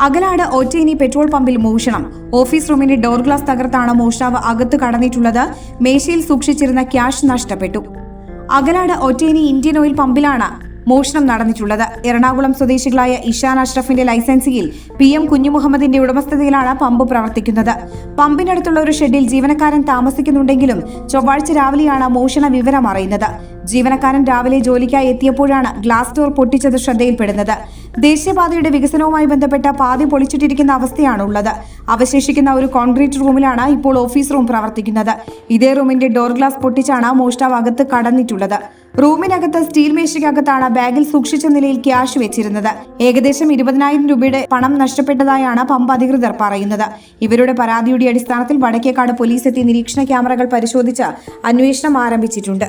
Akalad ഒറ്റേനി petrol പമ്പിൽ മോഷണം. Office റൂമിന്റെ ഡോർ ഗ്ലാസ് തകർത്താണ് മോഷ്ടാവ് അകത്ത് കടന്നിട്ടുള്ളത്. മേശയിൽ സൂക്ഷിച്ചിരുന്ന ക്യാഷ് നഷ്ടപ്പെട്ടു. അകലാട് ഒറ്റേനി ഇന്ത്യൻ ഓയിൽ പമ്പിലാണ് മോഷണം നടന്നിട്ടുള്ളത്. എറണാകുളം സ്വദേശികളായ ഇഷാൻ അഷ്റഫിന്റെ ലൈസൻസിയിൽ പി എം കുഞ്ഞുമുഹമ്മദിന്റെ ഉടമസ്ഥതയിലാണ് പമ്പ് പ്രവർത്തിക്കുന്നത്. പമ്പിനടുത്തുള്ള ഒരു ഷെഡിൽ ജീവനക്കാരൻ താമസിക്കുന്നുണ്ടെങ്കിലും ചൊവ്വാഴ്ച രാവിലെയാണ് മോഷണ വിവരം അറിയുന്നത്. ജീവനക്കാരൻ രാവിലെ ജോലിക്കായി എത്തിയപ്പോഴാണ് ഗ്ലാസ് ഡോർ പൊട്ടിച്ചത് ശ്രദ്ധയിൽപ്പെടുന്നത്. ദേശീയപാതയുടെ വികസനവുമായി ബന്ധപ്പെട്ട പാതി പൊളിച്ചിട്ടിരിക്കുന്ന അവസ്ഥയാണ് ഉള്ളത് അവശേഷിക്കുന്ന ഒരു കോൺക്രീറ്റ് റൂമിലാണ് ഇപ്പോൾ ഓഫീസ് റൂം പ്രവർത്തിക്കുന്നത്. ഇതേ റൂമിന്റെ ഡോർ ഗ്ലാസ് പൊട്ടിച്ചാണ് മോഷ്ടാവ് അകത്ത് കടന്നിട്ടുള്ളത്. റൂമിനകത്ത് സ്റ്റീൽ മേശയ്ക്കകത്താണ് ബാഗിൽ സൂക്ഷിച്ച നിലയിൽ ക്യാഷ് വെച്ചിരുന്നത്. ഏകദേശം ഇരുപതിനായിരം രൂപയുടെ പണം നഷ്ടപ്പെട്ടതായാണ് പമ്പ് അധികൃതർ പറയുന്നത്. ഇവരുടെ പരാതിയുടെ അടിസ്ഥാനത്തിൽ വടക്കേക്കാട് പോലീസ് എത്തി നിരീക്ഷണ ക്യാമറകൾ പരിശോധിച്ച് അന്വേഷണം ആരംഭിച്ചിട്ടുണ്ട്.